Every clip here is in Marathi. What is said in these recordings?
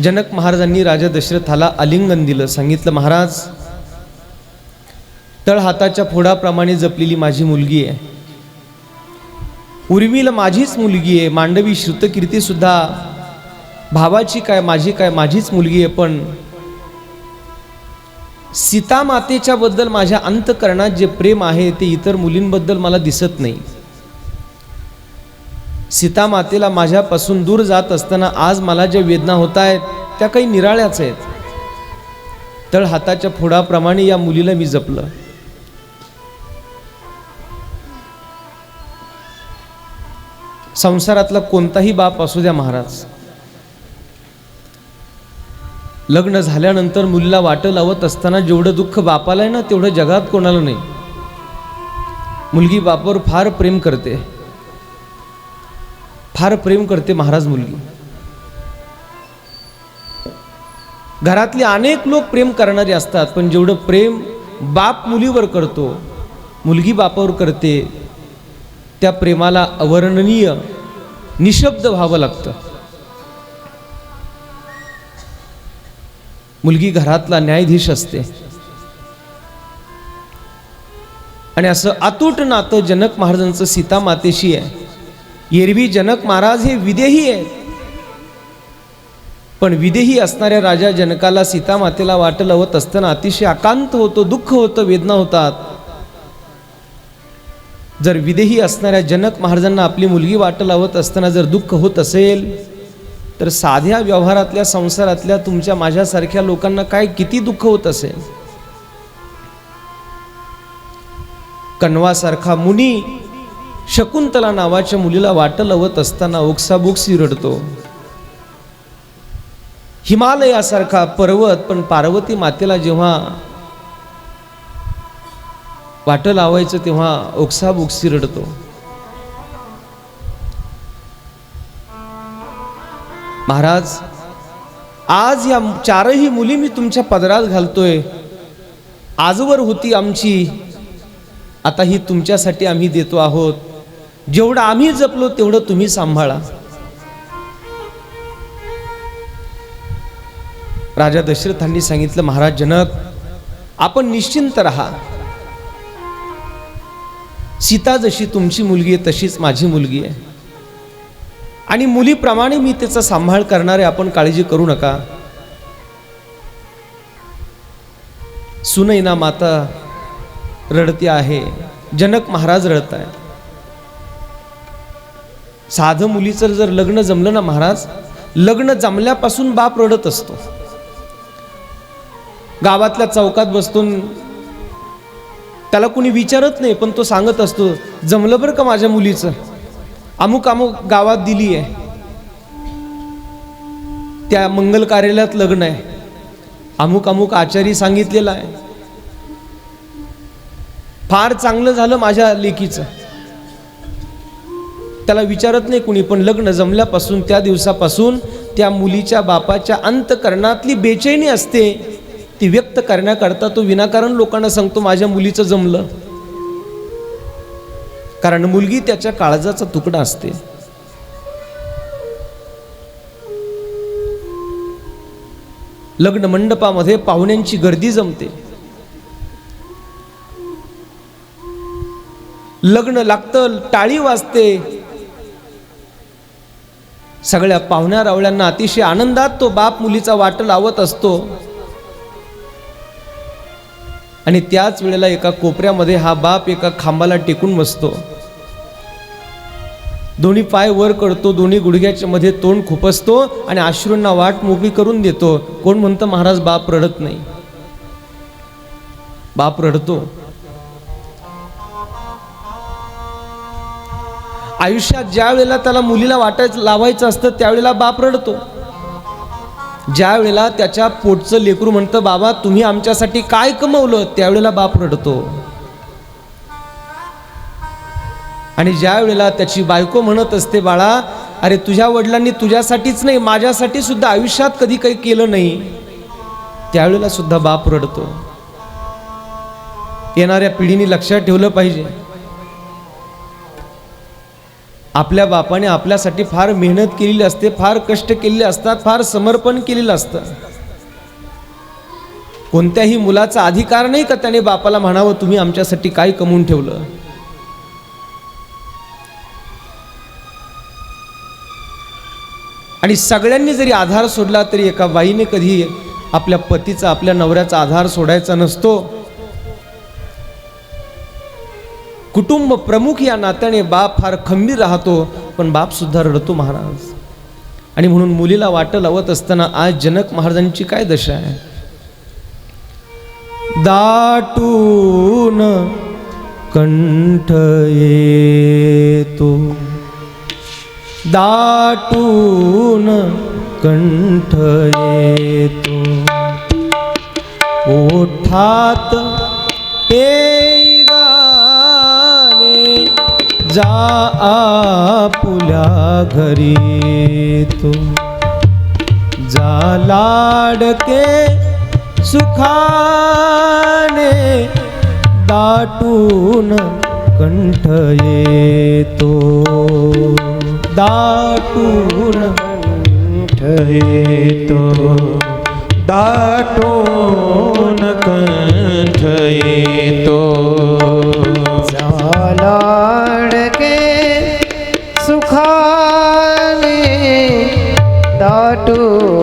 जनक महाराजांनी राजा दशरथाला आलिंगन दिलं. सांगितलं महाराज तळ हाताच्या फोडाप्रमाणे जपलेली माझी मुलगी आहे. उर्मिला माझीच मुलगी आहे. मांडवी श्रुतकीर्ती सुद्धा भावाची काय माझी काय माझीच मुलगी आहे. पण सीता मातेच्या बद्दल माझ्या अंतकरणात जे प्रेम आहे ते इतर मुलींबद्दल मला दिसत नाही. सीतामातेला माझ्यापासून दूर जात असताना आज मला ज्या वेदना होत आहेत त्या काही निराळ्याच आहेत. तळ हाताच्या फोडाप्रमाणे या मुलीला मी जपलं. संसारातला कोणताही बाप असू द्या महाराज. लग्न झाल्यानंतर मुलीला वाटं लावत असताना जेवढं दुःख बापाला आहे ना तेवढं जगात कोणाला नाही. मुलगी बापावर फार प्रेम करते. फार प्रेम करते महाराज मुलगी. घरातले अनेक लोक प्रेम करणारे असतात पण जेवढं प्रेम बाप मुलीवर करतो मुलगी बापावर करते त्या प्रेमाला अवर्णनीय निशब्द व्हावं लागतं. मुलगी घरातला न्यायाधीश असते. आणि असं अतूट नातं जनक महाराजांचं सीता मातेशी आहे. एरवी जनक महाराज हे विदेही आहेत. पण विदेही असणाऱ्या राजा जनकाला सीता मातेला वाट लावत असताना अतिशय आकांत होतो दुःख होतं वेदना होतात. जर विदेही असणाऱ्या जनक महाराजांना आपली मुलगी वाट लावत असताना जर दुःख होत असेल तर साध्या व्यवहारातल्या संसारातल्या तुमच्या माझ्यासारख्या लोकांना काय किती दुःख होत असेल? कण्वासारखा मुनी शकुंतला नावाच्या मुलीला वाट लावत असताना ओक्साबोक्सी रडतो हिमालयासारखा पर्वत पण पार्वती मातेला जेव्हा वाट लावायचं तेव्हा ओक्साबोक्सी रडतो महाराज आज या चारही मुली मी तुमच्या पदरात घालतोय. आजवर होती आमची. आता ही तुमच्यासाठी आम्ही देतो आहोत. जेवढं आम्ही जपलो तेवढं तुम्ही सांभाळा. राजा दशरथांनी सांगितलं महाराज जनक आपण निश्चिंत राहा. सीता जशी तुमची मुलगी आहे तशीच माझी मुलगी आहे. आणि मुलीप्रमाणे मी त्याचा सांभाळ करणारे आपण काळजी करू नका. सुनैना माता रडती आहे. जनक महाराज रडत आहेत साधं मुलीचं जर लग्न जमलं ना महाराज लग्न जमल्यापासून बाप रडत असतो. गावातल्या चौकात बसतून त्याला कुणी विचारत नाही पण तो सांगत असतो जमलं बरं का माझ्या मुलीचं? अमुक अमुक गावात दिली आहे. त्या मंगल कार्यालयात लग्न आहे. अमुक अमुक आचारी सांगितलेला आहे. फार चांगलं झालं माझ्या लेकीचं. त्याला विचारत नाही कुणी पण लग्न जमल्यापासून त्या दिवसापासून त्या मुलीच्या बापाच्या अंतकरणातली बेचैनी असते. ती व्यक्त करण्याकरता तो विनाकारण लोकांना सांगतो माझ्या मुलीचं जमलं. कारण मुलगी त्याच्या काळजाचा तुकडा असते. लग्न मंडपामध्ये पाहुण्यांची गर्दी जमते. लग्न लागतं टाळी वाजते. सगळ्या पाहुण्या रावळ्यांना अतिशय आनंदात तो बाप मुलीचा वाट लावत असतो. आणि त्याच वेळेला एका कोपऱ्यामध्ये हा बाप एका खांबाला टेकून बसतो. दोन्ही पाय वर करतो दोन्ही गुडघ्याच्या मध्ये तोंड खुपसतो आणि अश्रूंना वाट मोकळी करून देतो. कोण म्हणतं महाराज बाप रडत नाही. बाप रडतो. आयुष्यात ज्या वेळेला त्याला मुलीला वाटायचं लावायचं असतं त्यावेळेला बाप रडतो. ज्या वेळेला त्याच्या पोटचं लेकरू म्हणतं बाबा तुम्ही आमच्यासाठी काय कमवलं? त्यावेळेला बाप रडतो. आणि ज्या वेळेला त्याची बायको म्हणत असते बाळा अरे तुझ्या वडिलांनी तुझ्यासाठीच नाही माझ्यासाठी सुद्धा आयुष्यात कधी काही केलं नाही. त्यावेळेला सुद्धा बाप रडतो. येणाऱ्या पिढीने लक्षात ठेवलं पाहिजे. आपल्या बापाने आपल्यासाठी फार मेहनत केलेली असते फार कष्ट केलेले असतात फार समर्पण केलेलं असतं. कोणत्याही मुलाचा अधिकार नाही का त्याने बापाला म्हणावं तुम्ही आमच्यासाठी काय कमवून ठेवलं? आणि सगळ्यांनी जरी आधार सोडला तरी एका बाईने कधी आपल्या पतीचा आपल्या नवऱ्याचा आधार सोडायचा नसतो. कुटुंब प्रमुख या नात्याने बाप फार खंबीर राहतो पण बापसुद्धा रडतो महाराज. आणि म्हणून मुलीला वाट लावत असताना आज जनक महाराजांची काय दशा आहे? दाटून कंठ येतो. दाटून कंठ येतो. ओठात ते जा आपुल्या घरी तो. जा लाडके सुखाने दाटून कंठ येतो. दाटून येतो. दाटून कंठ येतो. वाटून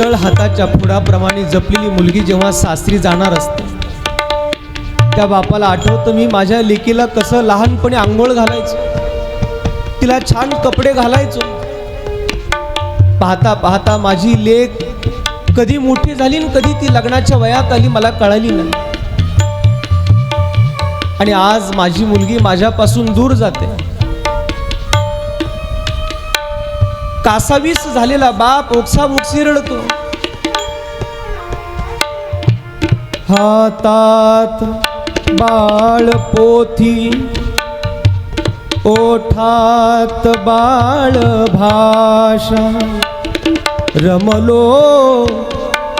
तळ हाताच्या पुडाप्रमाणे जपलेली मुलगी जेव्हा सासरी जाणार असते त्या बापाला आठवतं मी माझ्या लेकीला कसं लहानपणी आंघोळ घालायचो तिला छान कपडे घालायचो. पाहता पाहता माझी लेक कधी मोठी झाली आणि कधी ती लग्नाच्या वयात आली मला कळाली नाही. आणि आज माझी मुलगी माझ्यापासून दूर जाते. कासावीस झालेला बाप ओक्साबोक्सी रडतो हातात बाळ पोथी ओठात बाळ भाषा. रमलो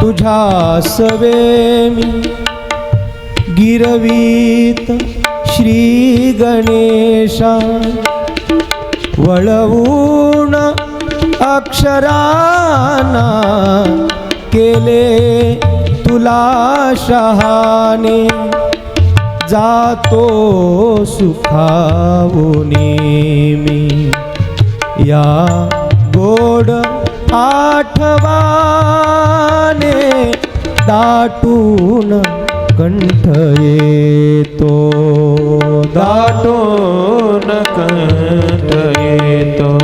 तुझ्या सवे मी गिरवीत श्री गणेश वळवून अक्षराना केले तुला शहाने जातो सुखावुनी मी या गोड आठवाने दाटून कंठ येतो दाटून दाटून कंठ येतो.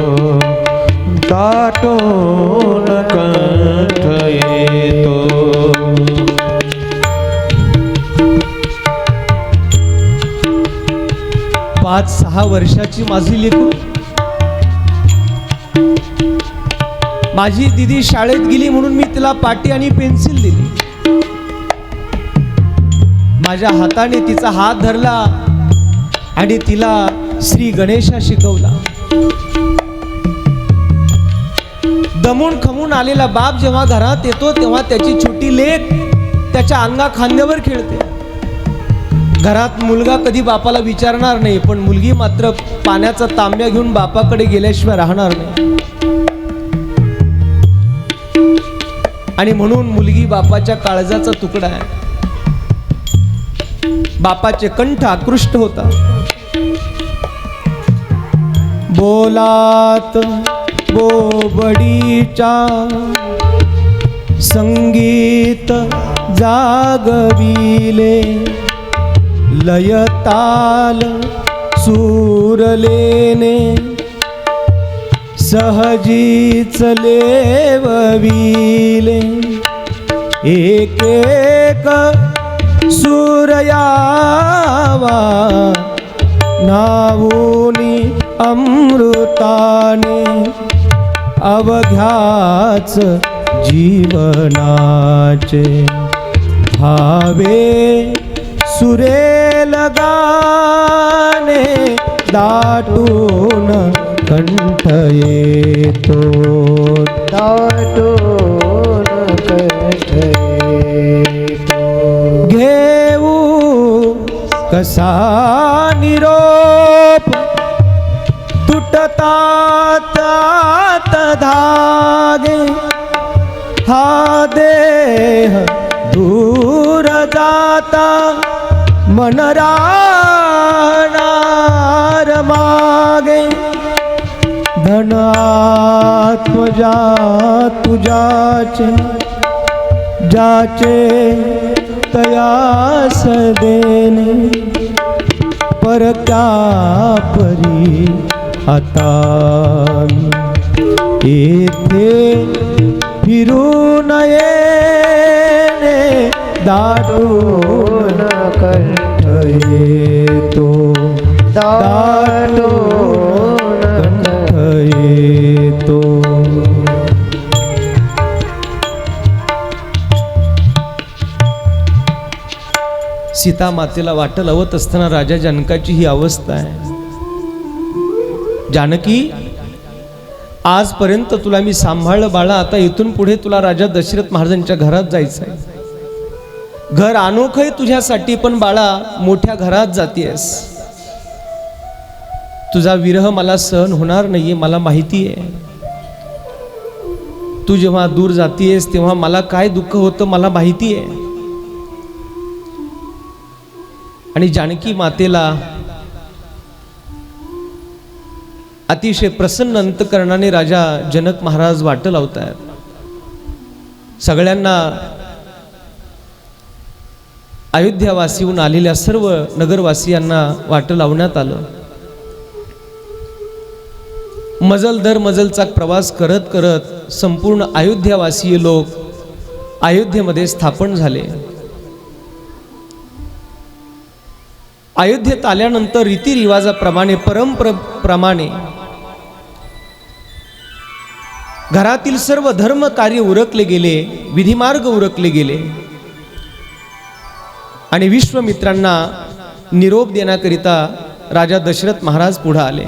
दाटून कंठ येतो. पाच सहा वर्षाची माझी लेखू माझी दिदी शाळेत गेली म्हणून मी तिला पाटी आणि पेन्सिल दिली. माझ्या हाताने तिचा हात धरला आणि तिला श्री गणेशा शिकवला. दमून खमून आलेला बाप जेव्हा घरात येतो तेव्हा त्याची छोटी लेख त्याच्या अंगा खांद्यावर खेळते. घरात मुलगा कधी बापाला विचारणार नाही पण मुलगी मात्र पाण्याचा तांब्या घेऊन बापाकडे गेल्याशिवाय राहणार नाही. आणि म्हणून मुलगी बापाच्या काळजाचा तुकडा आहे. बापाचे कंठ आकृष्ट होता बोलात बोबडीच्या संगीत जागविले. लयताल सूरलेने सहजीच लेवविले. एक एक सूरयावा नावूनी अमृताने अवघ्याच जीवनाचे भावे सुरेल गाणे दाटून कंठ येतो. दाटून कसा निरोप? तुटतात धागे. हा देह दूर जाता. मन राहणार मागे. धन आत्मजा तुझाचे जाचे तयास देणे. परक्या परी आता येथे फिरू नये दाटून कंठ येतो. दाटून सीता मातेला वाट लावत असताना राजा जनकाची ही अवस्था आहे. जानकी आजपर्यंत तुला मी सांभाळलं बाळा आता इथून पुढे तुला राजा दशरथ महाराजांच्या घरात जायचं आहे घर अनोखं आहे तुझ्यासाठी पण बाळा मोठ्या घरात जातीयस. तुझा विरह मला सहन होणार नाहीये मला माहिती आहे तू जेव्हा दूर जातीयस तेव्हा मला काय दुःख होतं मला माहिती आहे आणि जानकी मातेला अतिशय प्रसन्न अंतकरणाने राजा जनक महाराज वाट लावतायत. सगळ्यांना अयोध्यावासीहून आलेल्या सर्व नगरवासियांना वाट लावण्यात आलं. मजल दर मजलचा प्रवास करत करत संपूर्ण अयोध्यावासीय लोक अयोध्येमध्ये स्थापन झाले. अयोध्येत आल्यानंतर रीतिरिवाजाप्रमाणे परंपरे प्रमाणे घरातील सर्व धर्म कार्य उरकले गेले विधिमार्ग उरकले गेले. आणि विश्वमित्रांना निरोप देण्याकरिता राजा दशरथ महाराज पुढे आले.